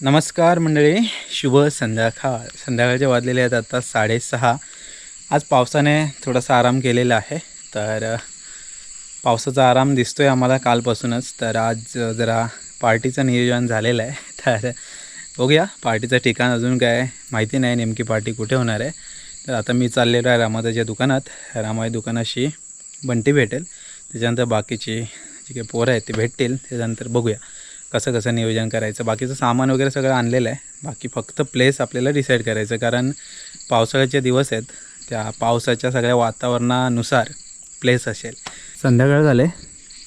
नमस्कार मंडळी शुभ संध्याकाळ संध्याकाळच्या वाजलेले आहेत आता साडेसहा. आज पावसाने थोडासा आराम केलेला आहे तर पावसाचा आराम दिसतो आहे आम्हाला कालपासूनच. तर आज जरा पार्टीचं नियोजन झालेलं आहे. तर बघूया पार्टीचं ठिकाण अजून काय माहिती नाही नेमकी पार्टी कुठे होणार आहे. तर आता मी चाललेलो आहे रामाताच्या दुकानात. रामाई दुकानाशी बंटी भेटेल. त्याच्यानंतर बाकीची जी काही पोरं आहेत ते भेटतील. त्याच्यानंतर बघूया. कसं कसं नियोजन करायचं बाकीचं सामान वगैरे सगळं आणलेलं आहे. बाकी फक्त प्लेस आपल्याला डिसाईड करायचं कारण पावसाळ्याचे दिवस आहेत. त्या पावसाच्या सगळ्या वातावरणानुसार प्लेस असेल. संध्याकाळ झाले.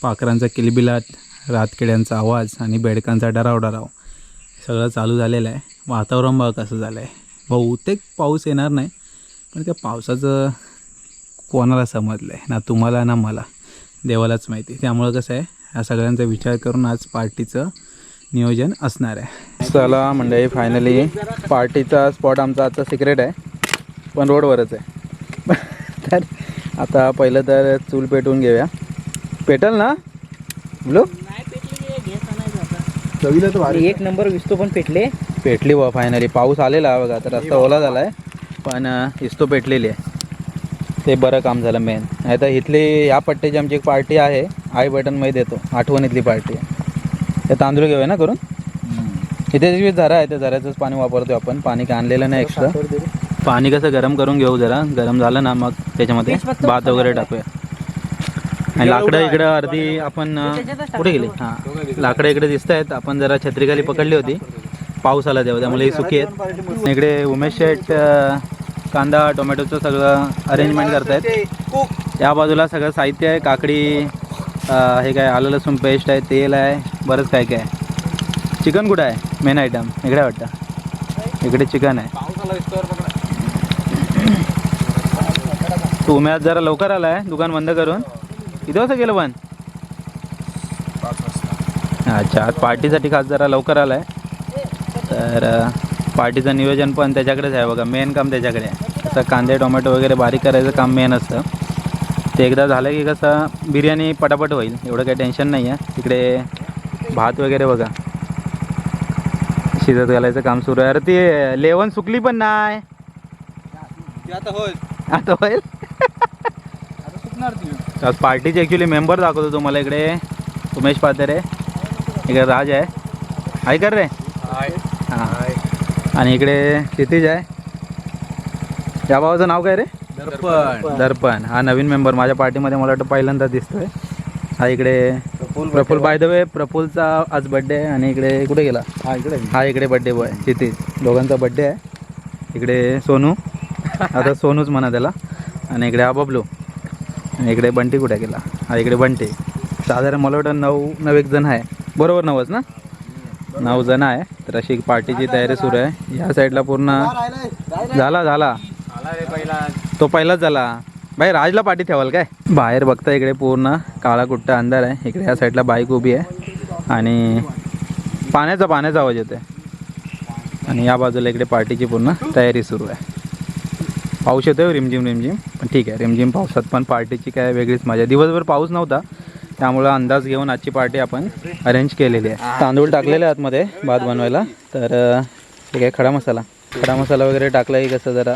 पाखरांचा किलबिलाट रातकिड्यांचा आवाज आणि बेडकांचा डराव डराव सगळं चालू झालेलं आहे. वातावरण बघ कसं झालं आहे बहुतेक पाऊस येणार नाही पण त्या पावसाचं कोणाला समजलं आहे ना तुम्हाला ना मला. देवालाच माहिती. त्यामुळं कसं आहे ह्या सगळ्यांचा विचार करून आज पार्टीचं नियोजन असणार आहे. चला मंडळी फायनली पार्टीचा स्पॉट आमचा आजचा सिक्रेट आहे पण रोडवरच आहे. तर आता पहिलं तर चूल पेटवून घेऊया. पेटल ना? ब्लू? चवीला तर भारी. एक नंबर विस्तो पण पेटले. पेटली बा फायनली पाऊस आलेला बघा तर रस्ता ओला झाला आहे पण इस्तो पेटलेली आहे. ते बरं काम झालं मेन नाही तर इथली या पट्ट्याची आमची एक पार्टी आहे. आय बटनमध्ये देतो. आठवणीतली पार्टी आहे. ते तांदूळ घेऊया ना करून? इथे जी झरा आहे त्या झऱ्याचंच पाणी वापरतो आपण. पाणी काय आणलेलं नाही एक्स्ट्रा पाणी कसं गरम करून घेऊ जरा. गरम झालं ना मग त्याच्यामध्ये भात वगैरे टाकूया. आणि लाकडं इकडं अर्धी आपण कुठे गेली? हां. लाकडं इकडे दिसत आहेत. आपण जरा छत्रीखाली पकडली होती. पाऊस आला तेव्हा त्यामुळे ही सुकी आहेत. इकडे उमेश शेट कांदा टोमॅटोचं सगळं अरेंजमेंट करतायत. या बाजूला सगळं साहित्य आहे. काकडी हे काय आलं लसूण पेस्ट आहे तेल आहे बरंच काय काय आहे. चिकन कुठं आहे? मेन आयटम इकडे वाटतं. इकडे चिकन आहे. तू उमे आज जरा लवकर आला आहे दुकान बंद करून. किती वाजता गेलं पण? अच्छा आज पार्टीसाठी खास जरा लवकर आला आहे तर पार्टीचं नियोजन पण त्याच्याकडेच आहे बघा. मेन काम त्याच्याकडे आहे. असं कांदे टोमॅटो वगैरे बारीक करायचं काम मेन असतं. ते एकदा झालं की कसं बिर्याणी पटापट होईल. एवढं काही टेन्शन नाही आहे तिकडे भात वगैरे बघा. शिजत घालायचं काम सुरू आहे. अरे ती लेवण सुकली पण नाही. आता होईल. आता ती. आज पार्टीचे ॲक्च्युली मेंबर दाखवतो तुम्हाला इकडे. उमेश पातेरे इकडे राज आहे. आहे कर रे. हां. आणि इकडे क्षितिज आहे. या भावाचं नाव काय रे? दर्पण. दर्पण. हा नवीन मेंबर माझ्या पार्टीमध्ये मला वाटतं पहिल्यांदा दिसतोय. हा इकडे प्रफुल बाय द वे प्रफुलचा आज बड्डे आहे आणि इकडे कुठे गेला? हा इकडे हा इकडे बड्डे बॉय क्षितिज दोघांचा बड्डे आहे. इकडे सोनू. आता सोनूच म्हणा त्याला. आणि इकडे हा बबलू. आणि इकडे बंटी कुठे गेला? हा इकडे बंटी. साधारण मला वाटतं नऊ नऊ एक जण आहे. बरोबर नवच ना? नऊ जण आहे. तर अशी पार्टीची तयारी सुरू आहे. या साईडला पूर्ण झाला झाला. आला रे पहिला. तो पहिलाच झाला. बाई राजला पाठी ठेवाल काय? बाहेर बघता इकडे पूर्ण काळा कुट्टा अंधार आहे. इकडे या साईडला बाईक उभी आहे. आणि पाण्याचा पाण्याचा आवाज येतोय. आणि या बाजूला इकडे पार्टीची पूर्ण तयारी सुरू आहे. पाऊस येतो रिमझिम रिमझिम. पण ठीक आहे रिमझिम पावसात पण पार्टीची काय वेगळीच मजा दिवसभर पाऊस नव्हता. त्यामुळं अंदाज घेऊन आजची पार्टी आपण अरेंज केलेली आहे. तांदूळ टाकलेले आतमध्ये भात बनवायला. तर ठीक आहे काय खडा मसाला. खडा मसाला वगैरे टाकला की कसं जरा.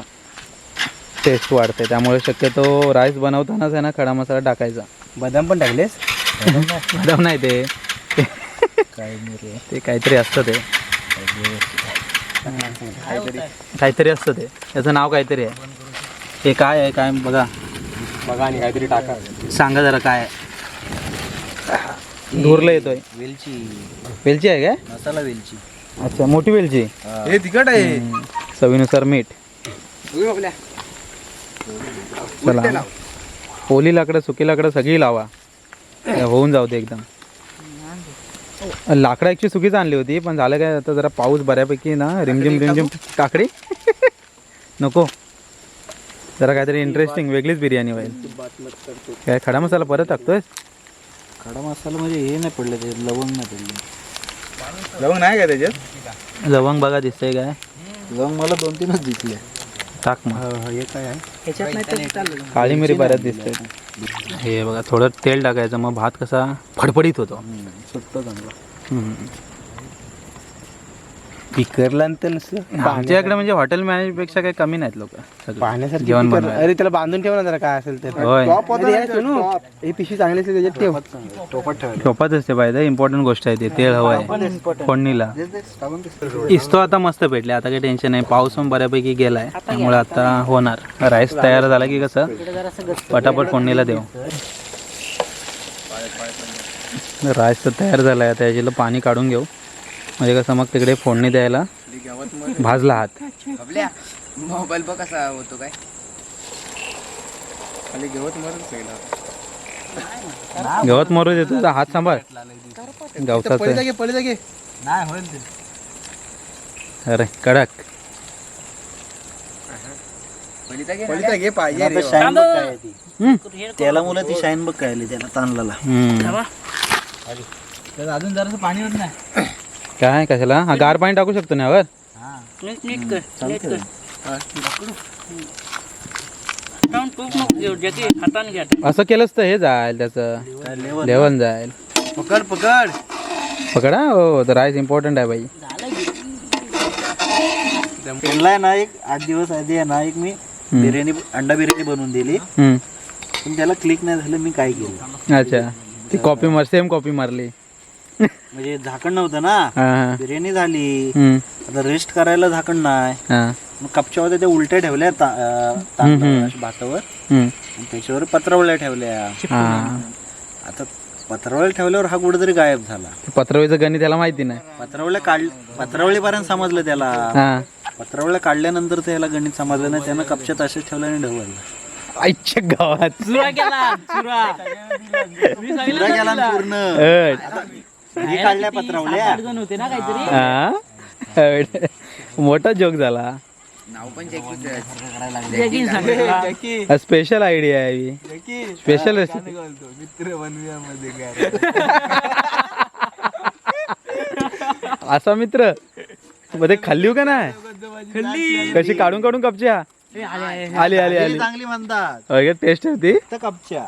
टेस्ट वाढते. त्यामुळे शक्यतो राईस बनवतानाच आहे ना खडा मसाला टाकायचा. बदाम पण टाकलेस? बदाम नाही. ते. काय ते काहीतरी असतं ते. काहीतरी. असतं ते. त्याचं नाव काहीतरी आहे. ते काय आहे? काय बघा. बघा आणि काहीतरी टाका. सांगा जरा काय आहे. धुरला येतोय. वेलची. वेलची आहे काय? मसाला वेलची. अच्छा मोठी वेलची? हे. तिखट आहे. चवीनुसार मीठ. चला. ओली लाकडं सुकी लाकडं सगळी लावा. हे. होऊन जाऊ दे एकदम. लाकडं ॲक्च्युली चुकीच आणली होती पण झालं काय आता जरा पाऊस बऱ्यापैकी ना रिमझिम रिमझिम. काकडी? नको. जरा काहीतरी इंटरेस्टिंग वेगळीच बिर्याणी होईल. काय खडा मसाला परत टाकतोय? खडा मसाला म्हणजे हे नाही पडलं ते लवंग नाही पडले. लवंग नाही का त्याच्यात? लवंग बघा दिसतंय काय. लवंग मला दोन तीनच दिसले. टाक मग. हे काय आहे? त्याच्यात नाही काळी मिरी बऱ्याच दिसते. हे बघा थोडं तेल टाकायचं मग भात कसा फडफडीत होतो. सुटतं चांगलं. हम्म. पिकरला आणि त्याला नुसतं आमच्या इकडे म्हणजे हॉटेल मॅनेजपेक्षा काही कमी नाहीत लोक. जेवण बनवायला. अरे त्याला बांधून ठेव ना जरा काय असेल ते. होय. अरे हे सोनू, ही पिशवी चांगली असेल त्याच्यात ठेव. शोपात असते पाहिजे इम्पॉर्टंट गोष्ट आहे ते. तेल हवं आहे फोडणीला. इस्तो आता मस्त भेटले आता काही टेन्शन नाही. पाऊस पण बऱ्यापैकी गेलाय त्यामुळे आता होणार. राईस तयार झाला की कसं? पटापट फोडणीला देऊ. राईस तर तयार झालाय आता याच्याला पाणी काढून घेऊ. म्हणजे कसं मग तिकडे फोडणी द्यायला भाजला हात. मोबाईल बघ कसा होतो काय. खाली गवत मरून गवत मरू देतो हात सांभाळ. गवताचं पडे जागे नाही होईल ते. अरे कडक. पलिता घे पाहिजे रे. शाईन बघ काय आहे ती. हम्म. त्याला मुलं ती शाईन बघ काय त्याला ताणला. अजून जरासं पाणी होत नाही. काय कशाला? हा गार पाणी टाकू शकतो ना यावर? असं केलंच तर हे जाईल त्याचं. लेवल? जाईल. पकड पकड. पकडा हो तर राईस इम्पॉर्टंट आहे बाई. त्यांना ना एक आठ दिवस आधी आहे ना एक मी बिर्याणी अंडा बिर्याणी बनवून दिली. हम्म. पण त्याला क्लिक नाही झालं मी काय केलं? अच्छा. ती कॉपी मार सेम कॉपी मारली. म्हणजे झाकण नव्हतं ना. बिर्याणी झाली. आता रेस्ट करायला झाकण नाही. हा. मग कपच्या होत्या त्या उलट्या ठेवल्या भातावर. त्याच्यावर पत्रावळ्या ठेवल्या. आता पत्रावळ्या ठेवल्यावर हा कुठेतरी गायब झाला. पत्रवीचं गणित त्याला माहिती नाही. पत्रावळ्या काढ पत्रावळीपर्यंत समजलं त्याला. हा. पत्रावळ्या काढल्यानंतर त्याला गणित समजलं नाही. त्यानं कपच्यात असेच ठेवलं आणि ढवळलं. आईच्या गावात. चुरा गेला ना पूर्ण. हे हा? मोठा जोक झाला. नाव पण जॅकीच स्पेशल आयडिया आहे ही. स्पेशल रेसिपी मित्र बनव्यामध्ये असा मित्र. ते खाल्ली का नाही? कशी काढून काढून कपच्या आली आली. आली चांगली म्हणतात. वगैरे टेस्ट होती. तर कपच्या.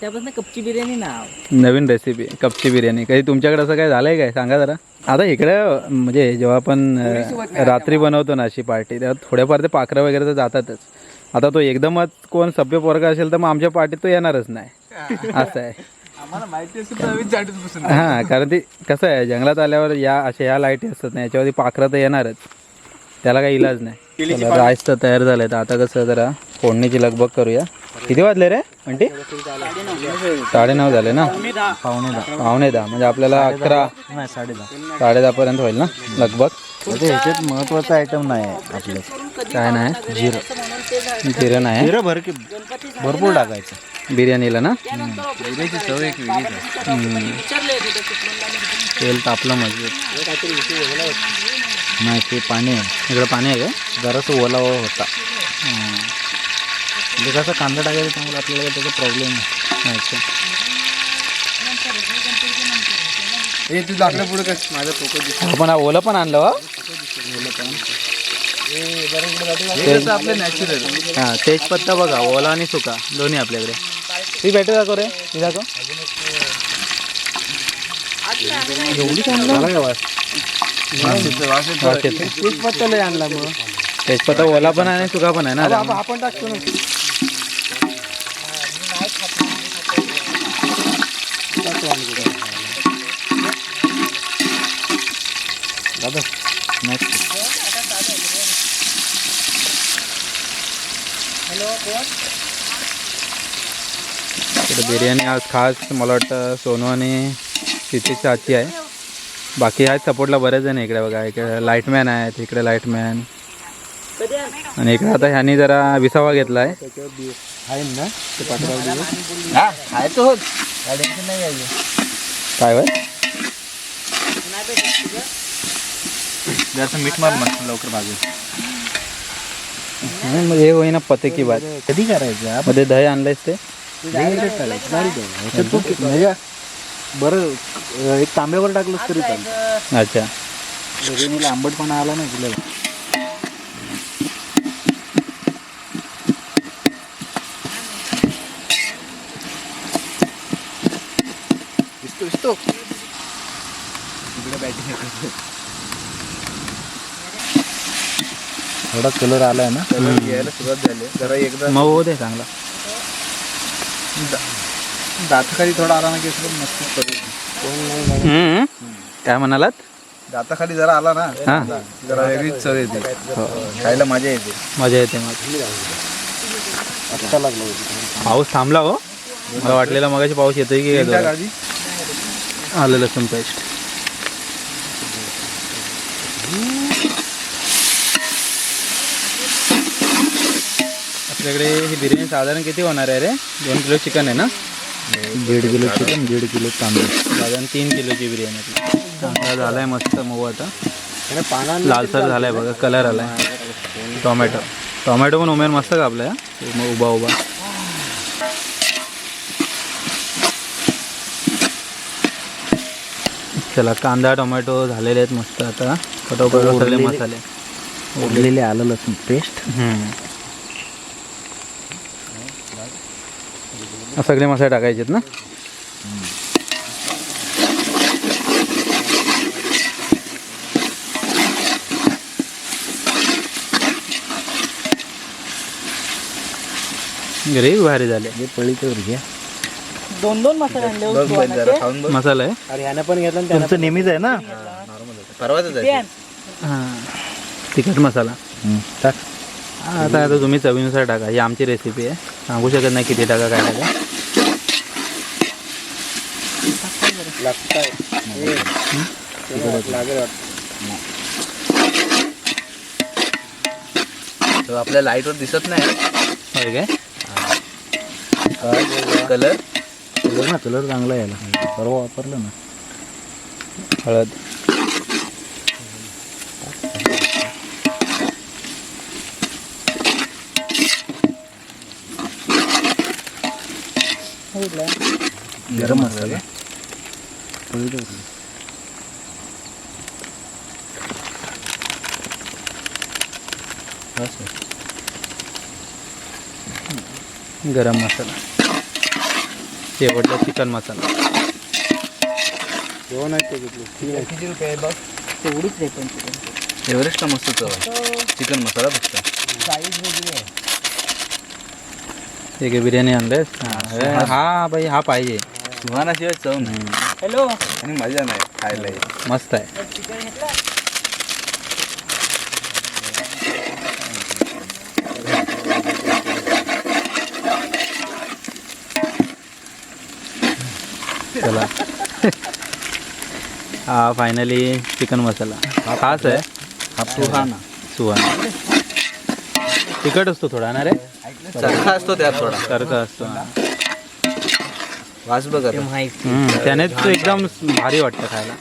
त्यापासून कपची बिर्याणी नाव. नवीन रेसिपी कपची बिर्याणी. कधी तुमच्याकडे असं काय झालंय काय? सांगा जरा. आता इकडे म्हणजे जेव्हा आपण रात्री बनवतो ना अशी पार्टी तेव्हा थोड्याफार ते पाखरं वगैरे तर जातातच. आता तो एकदमच कोण सभ्य पोरगा असेल तर मग आमच्या पार्टीत तो येणारच नाही. असं आहे. हां कारण ती कसं आहे जंगलात आल्यावर या अशा या लाईटी असतात ना याच्यावरती पाखरं तर येणारच. त्याला काही इलाज नाही. राईस तर तयार झालंय तर आता कसं जरा फोडणीची लगबग करूया. किती वाजले रे आंटी? साडेनऊ झाले ना? पाहुणे दहा पावणे दहा. म्हणजे आपल्याला अकरा नाही साडे दहा साडे दहा पर्यंत होईल ना लगबग? ह्याच्यात महत्त्वाचा आयटम नाही आपलं. काय नाही? जिरं. जिरं नाही जिरं भर की भरपूर टाकायचं. बिर्याणीला ना? बिर्याणीची चव एक आहे. तेल तापलं मजबूत नाही ते पाणी आहे इकडं पाणी आहे. का जरासं ओलावा होता. म्हणजे कसं कांदा टाकायचं त्यामुळे आपल्याला त्याचा प्रॉब्लेम अच्छा हे तुझं आपल्या पुढे कस माझं पोकत दिसत आपण हा पण आणलं हो. हे आपलं नॅचरल हाँ तेजपत्ता बघा ओला आणि सुका दोन्ही आपल्याकडे. ती भेटू दाखव रे ती दाखव. येतो. तेजपत्ता लय आणला मग. तेजपत्ता ओला पण आहे सुका पण आहे ना. आपण टाकतो ना. दादा बिर्याणी आज खास मला वाटतं सोनू आणि तिथेच्या हातची आहे. बाकी आहेत सपोर्टला बरेच जण इकडे बघा. इकडे लाईटमॅन आहेत इकडे लाईटमॅन आणि इकडे आता ह्यांनी जरा विसावा घेतला आहे ते हा तो. काय वय जरासं मीठ मार मग लवकर भाजून नाही, मग हे होईना पते की बात. कधी करायचं? मध्ये दही आणलंयस ते? तू बरं अं, एक तांब्यावर टाकलंस तरी चालेल. अच्छा. बिर्याणीला आंबटपणा आला नाही तुला. दिसतो दिसतो. इकडे बॅटिंग थोडा कलर आलाय ना. कलर यायला सुरुवात झाली. जरा एकदा मग हो दे चांगला. दाताखाली थोडा आला ना की असं मस्त चव येते. हम्म. काय म्हणालात? दाताखाली जरा आला ना हा. जरा वेगळीच चव येते. खायला मजा येते. मजा येते मग पाऊस थांबला हो. मला वाटलेला मगाशी पाऊस येतोय की काय जोरात. आधी आलं लसूण पेस्ट. आपल्याकडे ही बिर्याणी साधारण किती होणार आहे रे? दोन किलो चिकन आहे ना? दीड किलो चिकन दीड किलो तांदूळ. साधारण तीन किलोची बिर्याणी कांदा झालाय मस्त मऊ आता. लालसर झालाय बघा कलर आलाय. टोमॅटो. टोमॅटो पण उमेर मस्त हा. मग उभा उभा. चला कांदा टोमॅटो झालेले आहेत मस्त आता. सगळे मसाले. उरलेले आलं लसूण पेस्ट हम्म. हा, सगळे मसाले टाकायचे आहेत ना? ग्रेव्ही भारी झाले. हे घ्या दोन दोन मसाले आणले हो मसाला आहे? अरे ह्यानं पण घेतलं तुमचं नेहमीच आहे ना? परवाच हां. तिखट मसाला. टाक. हा, आता आता तुम्ही चवीनुसार टाका. ही आमची रेसिपी आहे. सांगू शकत नाही किती टाका काय टाका. तो आपल्या लाईटवर दिसत नाही. काय? कलर कलर ना कलर चांगला यायला परवा वापरलं ना. हळद. गरम मसाला. गरम मसाला शेवटला चिकन मसाला किती रुपये आहे बघ तेवढीच रे पण चिकन एव्हरेस्टला मस्त चव आहे चिकन मसाला फक्त साईज वेगळी आहे आहे बिर्याणी आणलेस हा हा बाई हा पाहिजे सुहानाशिवाय चव नाही. हॅलो. आणि मजा नाही खायला. मस्त आहे. चला. हा फायनली चिकन मसाला हा खास आहे. हा सुहाना. सुहान. तिखट असतो थोडा ना रे? चरखा असतो त्यात थोडा. सारखा असतो. वास बघ हम्म, त्यानेच तो एकदम भारी वाटतं खायला.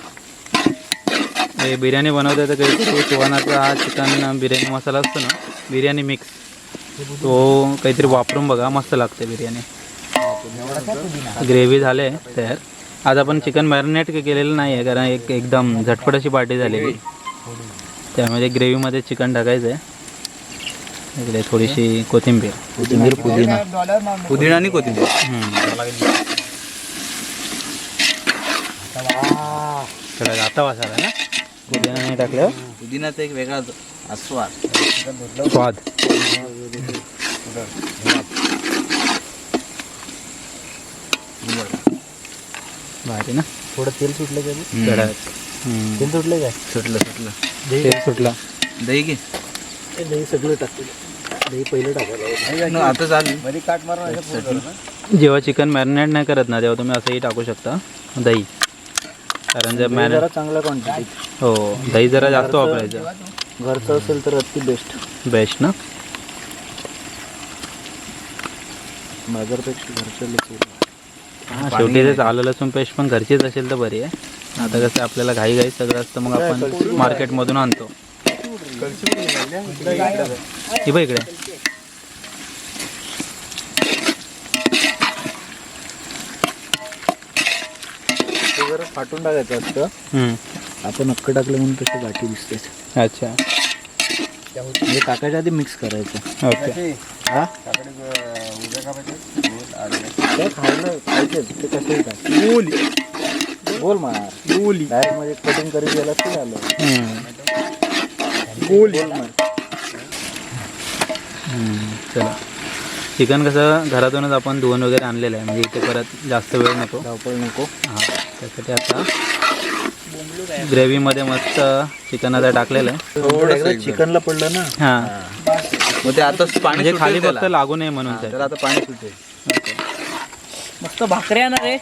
हे बिर्याणी बनवते तर काहीतरी सुहानाचा हा चिकन बिर्याणी मसाला असतो ना बिर्याणी मिक्स तो काहीतरी वापरून बघा मस्त लागते बिर्याणी. ग्रेव्ही झाले तयार. आज आपण चिकन मॅरिनेट केलेलं नाही आहे कारण एक एकदम झटपट अशी पार्टी झालेली. त्यामध्ये ग्रेव्हीमध्ये चिकन टाकायचं आहे इकडे थोडीशी कोथिंबीर. कोथिंबीर पुदिना. पुदिना आणि कोथिंबीर. हम्म. थोडा जाता वासाला ना? पुदिना नाही टाकल्यावर? पुदिनाचा एक वेगळा आस्वाद. स्वाद. भारी ना? थोडं तेल सुटलं का तेल सुटलं काय? सुटलं सुटलं. तेल सुटला. दही घे. ते दही सगळं टाकते दही पहिलं टाकायला आता चालू मध्ये काट मारून जेव्हा चिकन मॅरिनेट नाही करत ना तेव्हा तुम्ही असंही टाकू शकता. दही. कारण जर मॅरिनेट जरा चांगल्या क्वांटिटीत हो दही जरा जास्त वापरायचं. घरचं असेल तर अति बेस्ट बेस्ट ना? बाजारपेक्षा घरचं लसूण हा, शेवटी ते आलं लसूण पेस्ट पण घरचीच असेल तर बरी आहे. आता कसं आपल्याला घाई घाई सगळं असतं मग आपण मार्केटमधून आणतो. ही बघ इकडे. फाटून टाकायचं असतं. हम्म. आपण अक्क टाकलं म्हणून तसे गाठी दिसते अच्छा. म्हणजे टाकायच्या आधी मिक्स करायचं. ओके. हा खायला खायचे ते कसे बोल बोल मार. बोल डायरेक्ट कटिंग करीत गेला ते आलं हम्म. बोल मार. हम्म, चला. चिकन कसं घरातूनच आपण धुवून वगैरे आणलेलं आहे. म्हणजे इथे परत जास्त वेळ नको. धावपळ नको. हां त्यासाठी आता ग्रेव्हीमध्ये मस्त चिकन आता टाकलेलं आहे. थोडं चिकनला पडलं ना? हां. मग ते आता पाणी म्हणजे खाली. फक्त लागू नये म्हणून आता पाणी सुटेल. मस्त भाकऱ्या ना रे?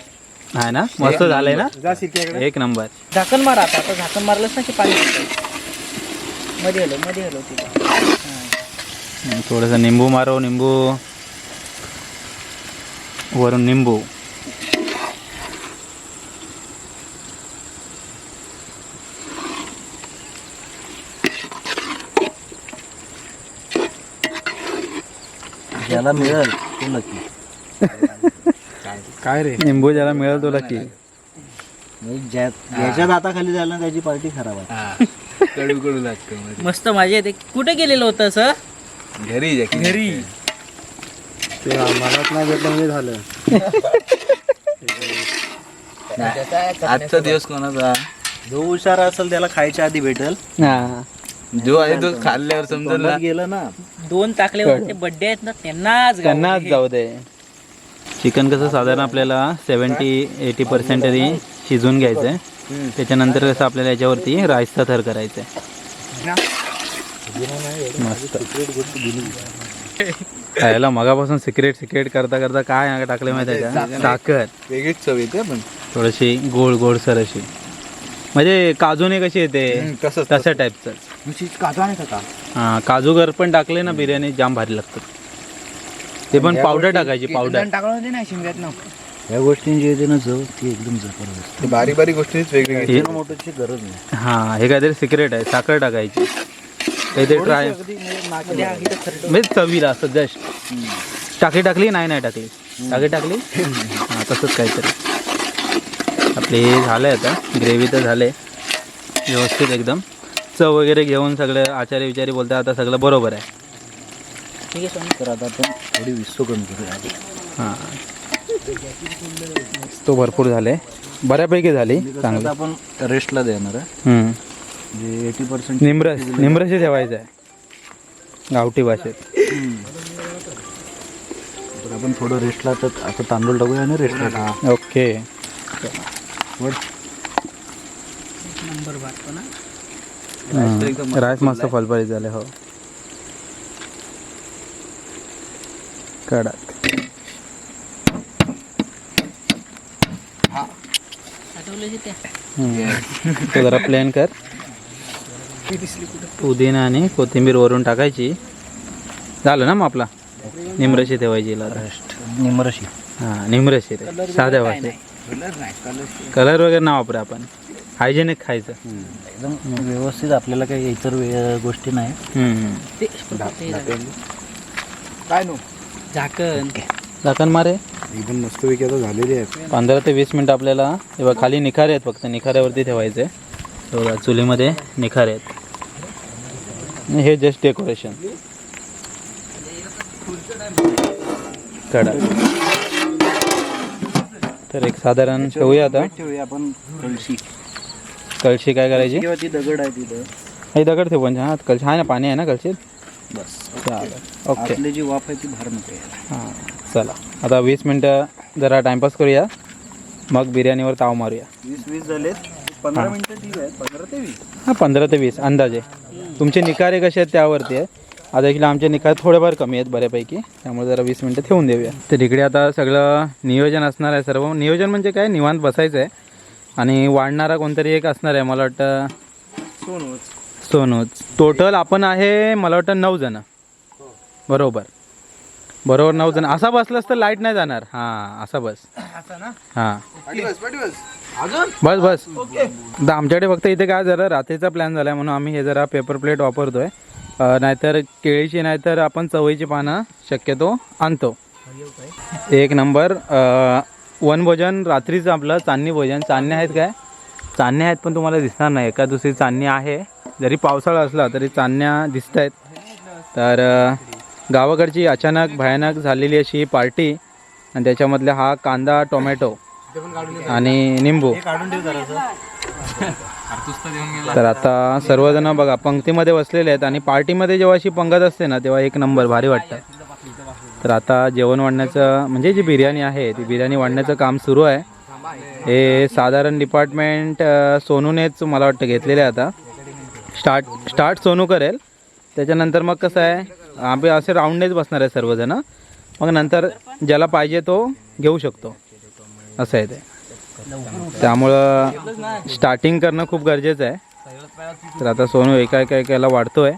आहे ना? मस्त झालंय ना? एक नंबर. झाकण मार आता. आता झाकण मारलंच ना की पाणी. मध्ये हलो मध्ये तिला हम्म, थोडंसं निंबू मारो निंबू. वरून निंबू. ज्याला मिळेल तो नक्की. काय रे? निंबू ज्याला मिळेल तुला की म्हणजे ज्या ज्याच्या दाताखाली जायला ना त्याची पार्टी खराब आहे. कडू कडू लागतं मस्त मजा येते. कुठे गेलेलं होतं असं घरी घरी. ते मलाच नाही भेटलं म्हणजे झालं. आजचा दिवस कोणाचा? जो हुशार असेल त्याला खायच्या आधी भेटेल. हां. जो आहे तो खाल्ल्यावर समजेल ना. गेलं ना. दोन टाकल्यावर ते बड्डे आहेत ना त्यांनाच गाव. त्यांनाच जाऊ दे. चिकन कसं साधारण आपल्याला सेवन्टी एटी पर्सेंट तरी शिजवून घ्यायचं आहे त्याच्यानंतर कसं आपल्याला याच्यावरती राईसचा थर करायचा आहे मस्त. खायला मगापासून सिक्रेट सिक्रेट करता करता काय टाकले माहिती आहे का? साखर. वेगळीच चव येते पण. थोडीशी गोड गोडसर अशी. म्हणजे काजूने कशी येते? कसं तशा टाईपचं काजू नाही का हां काजू घर पण टाकले ना बिर्याणी जाम भारी लागतात ते पण पावडर टाकायची पावडर या गोष्टींची येते ना चव ती एकदम जबरदस्त. बारीक बारीक गोष्टीच वेगळी मोठ्याची गरज नाही. हां हे काहीतरी सिक्रेट आहे साखर टाकायची. काहीतरी ट्राय म्हणजे चवीला असं जस्ट टाकली टाकली? नाही नाही टाकली. टाकली टाकली? हां तसंच काहीतरी. आपले हे झालं आहे आता. ग्रेव्ही तर झाले व्यवस्थित एकदम. चव वगैरे घेऊन सगळं आचार्य विचारी बोलता आता सगळं बरोबर आहे. ठीक आहे स्वामी. तर आता आपण थोडी विसू कमी करूया आधी हां. तो भरपूर झाले बऱ्यापैकी झाली आता चांगली. आपण रेस्टला देणार आहे. म्हणजे एटी पर्सेंट निमरस निमरशी ठेवायचं आहे. गावठी भाषेत. तर आपण थोडं रेस्टला तर आता तांदूळ टाकूया आणि रेस्टला टाकू ओके. वर. नंबर वाटतो ना हम्म. राईस मस्त फलफलीत झाले हो. कडक. आठवलं त्या. हम्म. तो जरा प्लेन कर. पुदिना आणि कोथिंबीर वरून टाकायची. झालं ना मग आपला? निमरशी ठेवायची. निमरशी. हां निमरशी रे. साध्या भाषेत कलर वगैरे ना वापरा आपण. हायजेनिक खायचं. एकदम व्यवस्थित आपल्याला काही इतर वे- गोष्टी नाही. काय नो? झाकण. झाकण मारे. एकदम आता झालेली आहे पंधरा ते वीस मिनटं आपल्याला तेव्हा खाली निखारे आहेत फक्त निखाऱ्यावरती ठेवायचे. तेवढा चुलीमध्ये निखारे आहेत. हे जस्ट डेकोरेशन कडा तर एक साधारण ठेवूया आता. ठेवूया आपण कळशी कळशी काय करायची? किंवा ती दगड आहे तिथं. हे दगड ठेवू पण हां कळशी आहे ना पाणी आहे ना कळशीत? बस. चालेल. ओके. जी वाफ आहे ती बाहेर नको हां चला. आता वीस मिनटं जरा टाईमपास करूया. मग बिर्याणीवर ताव मारूया. वीस वीस झालेत. पंधरा मिनिटं ठीक आहे पंधरा ते वीस. हां पंधरा ते वीस अंदाजे. तुमचे निखारे कसे आहेत त्यावरती आहे आता इकडे आमचे निखार थोडेफार कमी आहेत बऱ्यापैकी त्यामुळे जरा वीस मिनटं ठेवून देऊया. तर इकडे आता सगळं नियोजन असणार आहे सर्व नियोजन म्हणजे काय निवांत बसायचं आहे. आणि वाढणारा कोणतरी एक असणार आहे मला वाटतं सोनूच. टोटल आपण आहे मला वाटतं नऊ जण. बरोबर. बरोबर नऊ जण. असा बसलास तर लाइट नाही जाणार. हां असा बस. हां. बस बस. आता आमच्याकडे फक्त इथे काय जरा रात्रीचा प्लॅन झाला आहे म्हणून आम्ही हे जरा पेपर प्लेट वापरतोय. नाहीतर केळीची नाहीतर आपण चवळीची पानं शक्यतो आणतो. एक नंबर अं, वनभोजन रात्रीचं आपलं चांदणी भोजन. चांदणे आहेत काय? चांदणे आहेत पण तुम्हाला दिसणार नाही. एका दुसरी चांदणी आहे. जरी पावसाळा असला तरी चांदण्या दिसत आहेत तर गावाकडची अचानक भयानक झालेली अशी पार्टी आणि त्याच्यामधल्या हा कांदा टोमॅटो. आणि निंबू. काढून ठेव जरा तर आता सर्वजण बघा पंक्तीमध्ये बसलेले आहेत आणि पार्टीमध्ये जेव्हा अशी पंगत असते ना तेव्हा एक नंबर भारी वाटतं. तर आता जेवण वाढण्याचं म्हणजे जी बिर्याणी आहे ती बिर्याणी वाढण्याचं काम सुरू आहे. हे साधारण डिपार्टमेंट सोनूनेच मला वाटतं घेतलेले आहे आता. स्टार्ट स्टार्ट सोनू करेल. त्याच्यानंतर मग कसं आहे आम्ही असे राऊंडनेच बसणार आहे सर्वजण. मग नंतर ज्याला पाहिजे तो घेऊ शकतो. असं आहे ते. त्यामुळं स्टार्टिंग करणं खूप गरजेचं आहे. तर आता सोनू एका एका एकाला वाढतोय.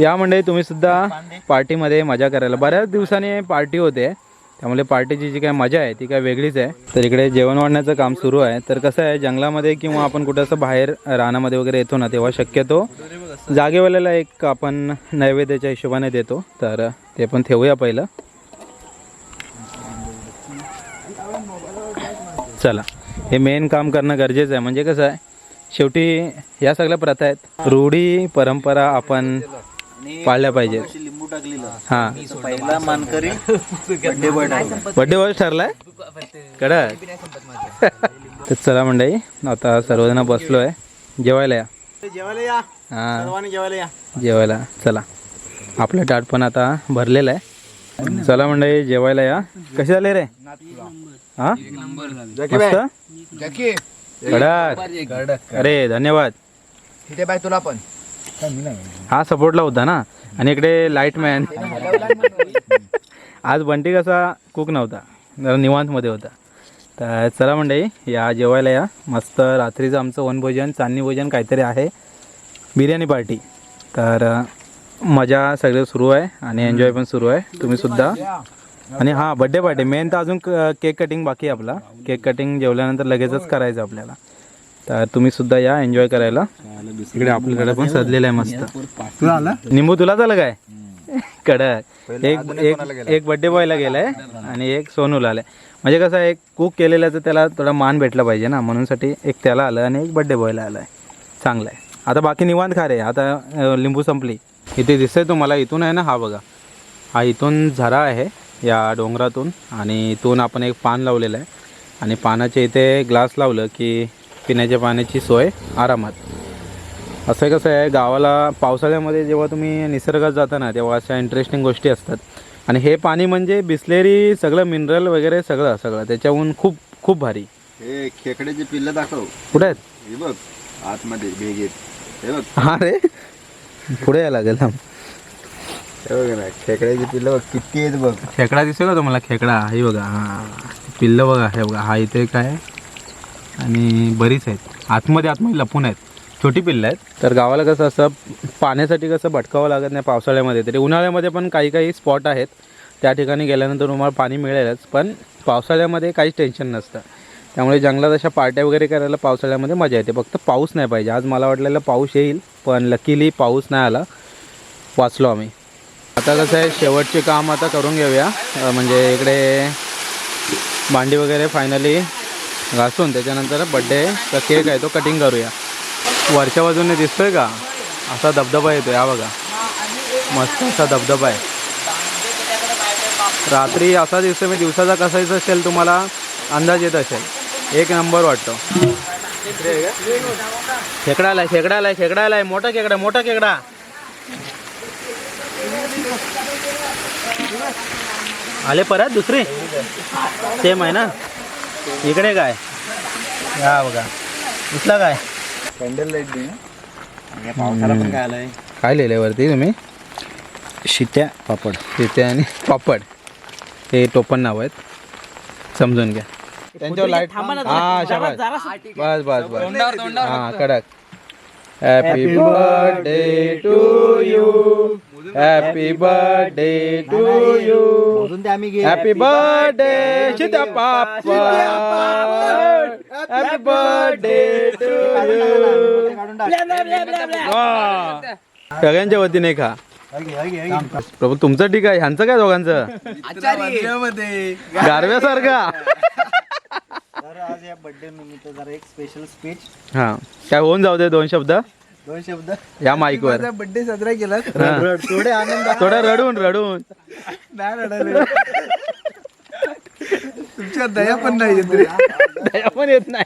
या मंडळी तुम्ही सुद्धा पार्टीमध्ये मजा करायला. बऱ्याच दिवसांनी पार्टी होते. त्यामुळे पार्टीची जी काय मजा आहे ती काय वेगळीच आहे. तर इकडे जेवण वाढण्याचं काम सुरू आहे. तर कसं आहे जंगलामध्ये किंवा आपण कुठं असं बाहेर रानामध्ये वगैरे येतो ना तेव्हा शक्यतो जागेवाल्याला एक आपण नैवेद्याच्या हिशोबाने देतो. तर ते पण ठेवूया पहिलं. चला. हे मेन काम करणं गरजेचं आहे. म्हणजे कसं आहे शेवटी या सगळ्या प्रथा आहेत. रूढी परंपरा आपण पाळल्या पाहिजेत. अशी लिंबू टाकलेलं हां. पहिला मानकरी बड्डे बॉय ठरलाय? कडक. तर चला मंडळी आता सर्वजण बसलो आहे जेवायला या. जेवायला या. हां. सर्वांनी जेवायला या. जेवायला. चला. आपलं ताट पण आता भरलेलं आहे. चला मंडळी जेवायला या. कसे झाले रे? हा? मस्त? जॅकी. कडक. अरे धन्यवाद. इथे बाय तुला पण. हा सपोर्टला होता ना? आणि इकडे लाइट मॅन आज बंटी कसा कुक नव्हता. जरा निवांतमध्ये होता. तर चला मंडळी या जेवायला या. मस्त रात्रीचं आमचं वनभोजन चांदणी भोजन काहीतरी आहे. बिर्याणी पार्टी तर मजा सगळं सुरू आहे आणि एन्जॉय पण सुरू आहे. तुम्ही सुद्धा. आणि हां बड्डे पार्टी मेन तर अजून केक कटिंग बाकी आहे आपला. केक कटिंग जेवल्यानंतर लगेचच करायचं आपल्याला. तर तुम्ही सुद्धा या एन्जॉय करायला. इकडे आपल्याकडे पण सजलेलं आहे मस्त. निंबू तुला झालं काय? कडक. एक एक एक बड्डे बॉयला गेलाय आणि एक सोनूला आलाय. म्हणजे कसं आहे, एक कुक केलेल्याचं त्याला थोडा मान भेटला पाहिजे ना. म्हणूनसाठी एक त्याला आलं आणि एक बड्डे बॉयला आलाय. चांगलं आहे आता बाकी निवांत खा रे. आता लिंबू संपली. इथे दिसतंय तुम्हाला. इथून आहे ना हा बघा. हा इथून झरा आहे. या डोंगरातून आणि इथून आपण एक पान लावलेलं आहे. आणि पानाच्या इथे ग्लास लावलं की पिण्याच्या पाण्याची सोय आरामात. असं कसं आहे गावाला पावसाळ्यामध्ये जेव्हा तुम्ही निसर्गात जाता ना तेव्हा अशा इंटरेस्टिंग गोष्टी असतात. आणि हे पाणी म्हणजे बिस्लेरी सगळं मिनरल वगैरे सगळं सगळं. त्याच्याहून खूप खूप भारी. हे खेकड्याची पिल्ल दाखव. कुठे आहेत? हे बघ आतमध्ये भेगेत हे बघ. हा रे. पुढे यायला लागेल. थांब. बघ ना खेकड्याची पिल्लं बघ किती आहेत बघ. खेकडा दिसतो का तुम्हाला? खेकडा हे बघा हा. पिल्लं बघा हे बघा हा इथे काय आणि बरीच आहेत. आतमध्ये आतमध्ये लपून आहेत. छोटी पिल्लं आहेत. तर गावाला कसं असं पाण्यासाठी कसं भटकावं लागत नाही पावसाळ्यामध्ये. तरी उन्हाळ्यामध्ये पण काही काही स्पॉट आहेत. त्या ठिकाणी गेल्यानंतर तुम्हाला पाणी मिळेलच. पण पावसाळ्यामध्ये काहीच टेन्शन नसतं. त्यामुळे जंगलात अशा पार्ट्या वगैरे करायला पावसाळ्यामध्ये मजा येते. फक्त पाऊस नाही पाहिजे. आज मला वाटलेलं पाऊस येईल पण लकीली पाऊस नाही आला. वाचलो आम्ही. आता कसं आहे शेवटचे काम आता करून घेऊया. म्हणजे इकडे भांडी वगैरे फायनली घासून त्याच्यानंतर बड्डेचा केक आहे तो कटिंग करूया. वरच्या बाजूने दिसतोय का? असा धबधबा येतोय हा बघा. मस्त असा धबधबा आहे. रात्री असा दिसतोय मी दिवसाचा कसायचं असेल तुम्हाला अंदाज येत असेल. एक नंबर वाटतो. खेकडा आलाय खेकडा आलाय खेकडा आलाय मोठा खेकडा मोठा खेकडा. आले परत दुसरे? सेम आहे ना? इकडे काय? हा बघा. दिसला काय? कॅन्डल लाइट दे पावसाला पण काय आलंय? काय लिहिलंय वरती तुम्ही? शिट्या पापड. तिथे आणि पापड. हे टोपण नाव आहेत. समजून घ्या. त्यांच्यावर लाइट हा शाबास. बस बस बस. हा कडक. Happy birthday to you happy birthday to you अजून ते आम्ही गे happy birthday Sita papad happy birthday to you सगळ्यांच्या वतीने खा. प्रभू तुमचं ठीक आहे? ह्यांचं काय दोघांचं? गारव्यासारखा. तर आज या बर्थडे निमित्त जरा एक स्पेशल स्पीच हा. काय होऊन जाऊ दे दोन शब्द? दोन शब्द. या माईकवर. बर्थडे साजरा केला. थोडे आनंद. थोडं रडून रडून. नाही रडायला तुमच्या दया पण नाही येत रे. दया पण येत नाही.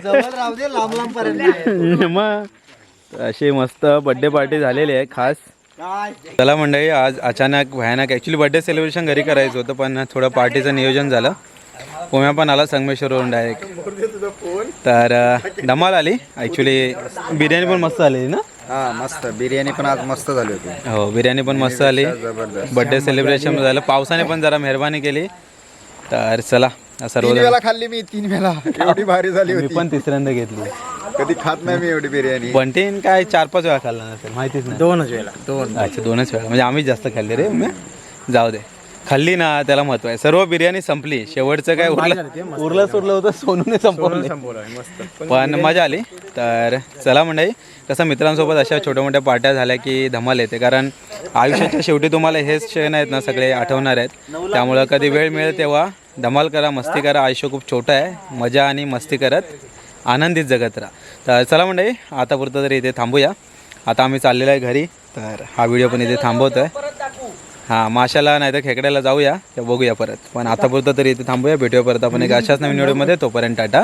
जवळ राहू दे लांब लांब पर्यंत मग अशी मस्त बड्डे पार्टी झालेली आहे खास. चला मंडळी आज अचानक भयानक. ॲक्च्युली बड्डे सेलिब्रेशन घरी करायचं होतं पण थोडं पार्टीचं नियोजन झालं. पोम्या पण आला संगमेश्वरवरून डायरेक्ट तर धमाल आली. ॲक्च्युली बिर्याणी पण मस्त आली ना? हा मस्त. बिर्याणी पण आज मस्त झाली होती. हो बिर्याणी पण मस्त आली जबरदस्त. बड्डे सेलिब्रेशन झालं. पावसाने पण जरा मेहरबानी केली. तर चला सर्व तीन वेळा खाल्ली मी तीन वेळा. एवढी भारी झाली मी होती. पण तिसऱ्यांदा घेतली. कधी खात नाही मी एवढी बिर्याणी. बंटीन काय चार पाच वेळा खाल्ला नसेल माहितीच नाही. दोनच वेळा. दोन अच्छा दोनच वेळा. म्हणजे आम्हीच जास्त खाल्ले रे जाऊ दे. खाल्ली ना त्याला महत्त्व आहे. सर्व बिर्याणी संपली. शेवटचं काय उरलं? उरलं सुरलं होतं सोनूने संपवलं. पण मजा आली. तर चला मंडळी कसं मित्रांसोबत अशा छोट्या मोठ्या पार्ट्या झाल्या की धमाल येते. कारण आयुष्याच्या शेवटी तुम्हाला हेच क्षण आहेत ना सगळे आठवणार आहेत. त्यामुळं कधी वेळ मिळेल तेव्हा धमाल करा मस्ती करा. आयुष्य खूप छोटं आहे. मजा आणि मस्ती करत आनंदीत जगत राहा. तर चला मंडळी आतापुरतं तरी इथे थांबूया. आता आम्ही चाललेलो आहे घरी. तर हा व्हिडिओ पण इथे थांबवतो आहे हां माशाला नाही तर खेकड्याला जाऊया ते बघूया परत. पण आतापुरतं तरी इथे थांबूया भेटूया परत आपण एक अशाच नवीन व्हिडिओमध्ये. तोपर्यंत Tata.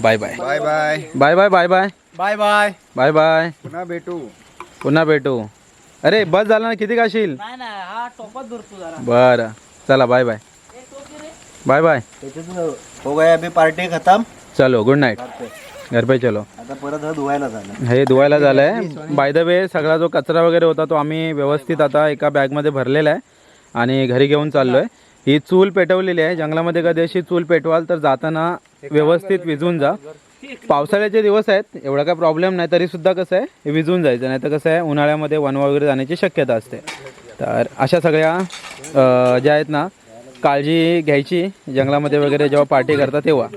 Bye bye. Bye bye. Bye bye bye bye. Bye bye. Bye bye. पुन्हा भेटू. पुन्हा भेटू. अरे बस झाला ना किती काशील? नाही नाही हा टोपात भरतो जरा. बरं. चला बाय बाय. Bye bye. हो गया अभी पार्टी खतम. चलो गुड नाईट घर पे चलो. आता परत हा धुवायला झालं हे धुवायला झालं आहे बाय द वे सगळा जो कचरा वगैरे होता तो आम्ही व्यवस्थित आता एका बॅगमध्ये भरलेला आहे आणि घरी घेऊन चाललो आहे ही चूल पेटवलेली आहे. जंगलामध्ये कधी अशी चूल पेटवाल तर जाताना व्यवस्थित विझून जा. पावसाळ्याचे दिवस आहेत. एवढा काय प्रॉब्लेम नाही. तरी सुद्धा कसं आहे हे विझून जायचं. नाही तर कसं आहे उन्हाळ्यामध्ये वनवा वगैरे जाण्याची शक्यता असते. तर अशा सगळ्या ज्या आहेत ना काळजी घ्यायची. जंगलामध्ये वगैरे जेव्हा पार्टी करता तेव्हा.